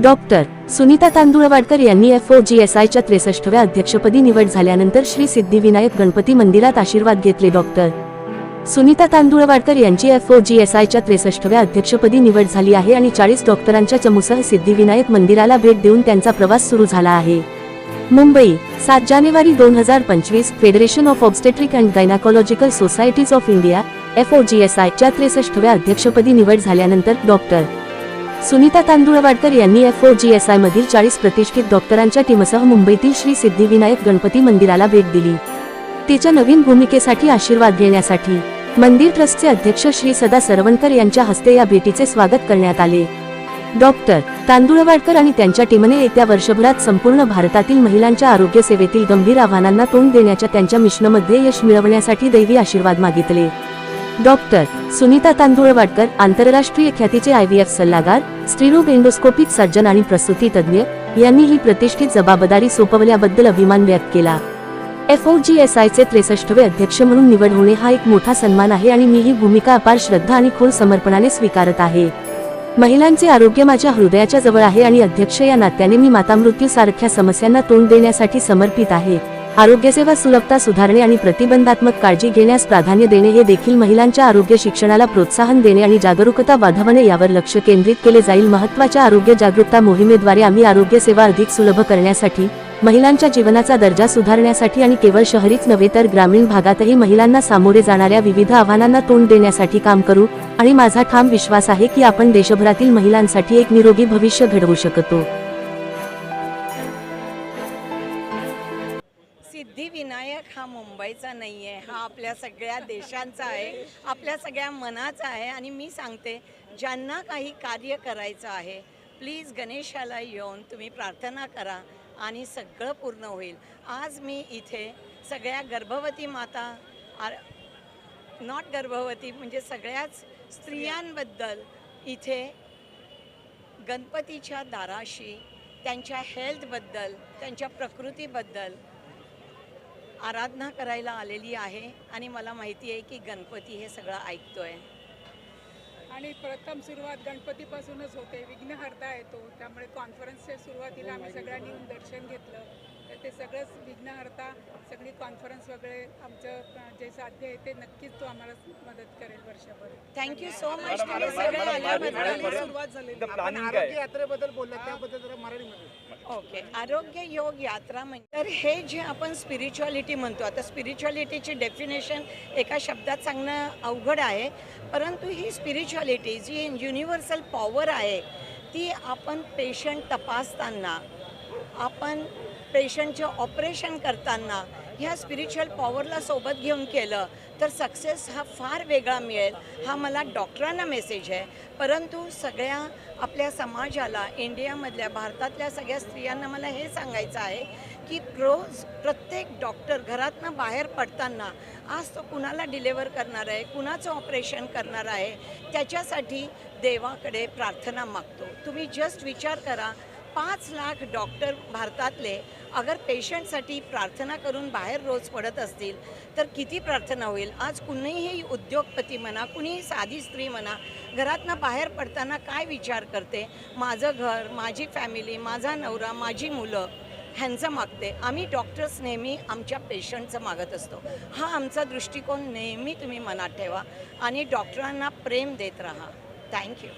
Doctor Sunita Tandulwadkar यांनी F O G S आयच्या त्रेसष्टव्या अध्यक्षपदी निवड झाल्यानंतर श्री सिद्धिविनायक गणपती मंदिरात आशीर्वाद घेतले. डॉक्टर सुनीता तांदुळवाडकर यांची एफ ओ जी एस आयच्या त्रेसष्टव्या अध्यक्षपदी निवड झाली आहे आणि चाळीस डॉक्टरांच्या चमूसह सिद्धिविनायक मंदिराला भेट देऊन त्यांचा प्रवास सुरू झाला आहे. मुंबई सात जानेवारी दोन हजार पंचवीस federation of obstetric and gynaecological societies of India F O G S आयच्या त्रेसष्टव्या अध्यक्षपदी निवड झाल्यानंतर डॉक्टर सुनीता तांदुळवाडकर यांनी F O G S I मधील चाळीस प्रतिष्ठित डॉक्टरांच्या टीमसह मुंबईतील श्री सिद्धिविनायक गणपती मंदिराला भेट दिली. तिच्या नवीन भूमिकेसाठी आशीर्वाद घेण्यासाठी मंदिर ट्रस्टचे अध्यक्ष श्री सदा सरवणकर यांच्या हस्ते या भेटीचे स्वागत करण्यात आले. डॉक्टर तांदुळवाडकर आणि त्यांच्या टीमने येत्या वर्षभरात संपूर्ण भारतातील महिलांच्या आरोग्य सेवेतील गंभीर आव्हानांना तोंड देण्याच्या त्यांच्या मिशनमध्ये यश मिळवण्यासाठी दैवी आशीर्वाद मागितले. डॉक्टर सुनीता तांदुळवाडकर आंतरराष्ट्रीय ख्यातीचे आय व्ही एफ सल्लागार स्त्रीरोग एंडोस्कोपिक सर्जन आणि प्रसूती तज्ज्ञ यांनी ही प्रतिष्ठित जबाबदारी सोपवल्याबद्दल अभिमान व्यक्त केला. एफ ओ जी एस आयचे त्रेसष्टवे अध्यक्ष म्हणून निवड होणे हा एक मोठा सन्मान आहे आणि मी ही भूमिका अपार श्रद्धा आणि खोल समर्पणाने स्वीकारत आहे. महिलांचे आरोग्य माझ्या हृदयाच्या जवळ आहे आणि अध्यक्ष या नात्याने मी मातामृत्यू सारख्या समस्यांना तोंड देण्यासाठी समर्पित आहे. आरोग्यसेवा सुलभता सुधारणे आणि प्रतिबंधात्मक काळजी घेण्यास प्राधान्य देणे हे देखील महिलांच्या आरोग्य शिक्षणाला प्रोत्साहन देणे आणि जागरूकता वाढवणे यावर लक्ष केंद्रित केले जाईल. महत्त्वाच्या आरोग्य जागरूकता मोहिमेद्वारे आम्ही आरोग्य सेवा अधिक सुलभ करण्यासाठी महिलांच्या जीवनाचा दर्जा सुधारण्यासाठी आणि केवळ शहरीच नव्हे तर ग्रामीण भागातही महिलांना सामोरे जाणाऱ्या विविध आव्हानांना तोंड देण्यासाठी काम करू आणि माझा ठाम विश्वास आहे की आपण देशभरातील महिलांसाठी एक निरोगी भविष्य घडवू शकतो. सिद्धिविनायक हा मुंबईचा नाही आहे हा आपल्या सगळ्या देशांचा आहे आपल्या सगळ्या मनाचा आहे आणि मी सांगते ज्यांना काही कार्य करायचं आहे प्लीज गणेशाला येऊन तुम्ही प्रार्थना करा आणि सगळं पूर्ण होईल. आज मी इथे सगळ्या गर्भवती माता नॉट गर्भवती म्हणजे सगळ्याच स्त्रियांबद्दल इथे गणपतीच्या दाराशी त्यांच्या हेल्थबद्दल त्यांच्या प्रकृतीबद्दल आराधना करायला आलेली आहे आणि मला माहिती आहे की गणपती हे सगळं ऐकतोय. आणि प्रथम सुरुवात गणपतीपासूनच होते. विघ्नहर्ता येतो त्यामुळे कॉन्फरन्सच्या सुरुवातीला आम्ही सगळ्यांनी येऊन दर्शन घेतलं. ते सगळंच विघ्नहर्ता सगळी कॉन्फरन्स वगैरे आमचं जे साध्य आहे ते नक्कीच तो आम्हाला मदत करेल वर्षभर. थँक्यू सो मच तुम्ही सगळे आल्याबद्दल सुरुवात आपण आरोग्य यात्रेबद्दल बोललात त्याबद्दल जरा मराठीमध्ये. ओके आरोग्य योग यात्रा म्हणजे तर हे जे आपण स्पिरिच्युअलिटी म्हणतो आता स्पिरिच्युअलिटीची डेफिनेशन एका शब्दात सांगणं अवघड आहे परंतु ही स्पिरिच्युअलिटी जी युनिव्हर्सल पॉवर आहे ती आपण पेशंट तपासताना आपण पेशंटचे ऑपरेशन करताना ह्या स्पिरिच्युअल पॉवरला सोबत घेऊन केलं तर सक्सेस हा फार वेगळा मिळेल हा मला डॉक्टरांना मेसेज आहे. परंतु सगळ्या आपल्या समाजाला इंडियामधल्या भारतातल्या सगळ्या स्त्रियांना मला हे सांगायचं आहे की रोज प्रत्येक डॉक्टर घरातनं बाहेर पडताना आज तो कुणाला डिलेवर करणार आहे कुणाचं ऑपरेशन करणार आहे त्याच्यासाठी देवाकडे प्रार्थना मागतो. तुम्ही जस्ट विचार करा पाच लाख डॉक्टर भारतातले अगर पेशंटसाठी प्रार्थना करून बाहेर रोज पडत असतील तर किती प्रार्थना होईल? आज कुणीही उद्योगपती म्हणा कुणीही साधी स्त्री म्हणा घरातनं बाहेर पडताना काय विचार करते? माझं घर माझी फॅमिली माझा नवरा माझी मुलं ह्यांचं मागते. आम्ही डॉक्टर्स नेहमी आमच्या पेशंटचं मागत असतो. हा आमचा दृष्टिकोन नेहमी तुम्ही मनात ठेवा आणि डॉक्टरांना प्रेम देत राहा. थँक्यू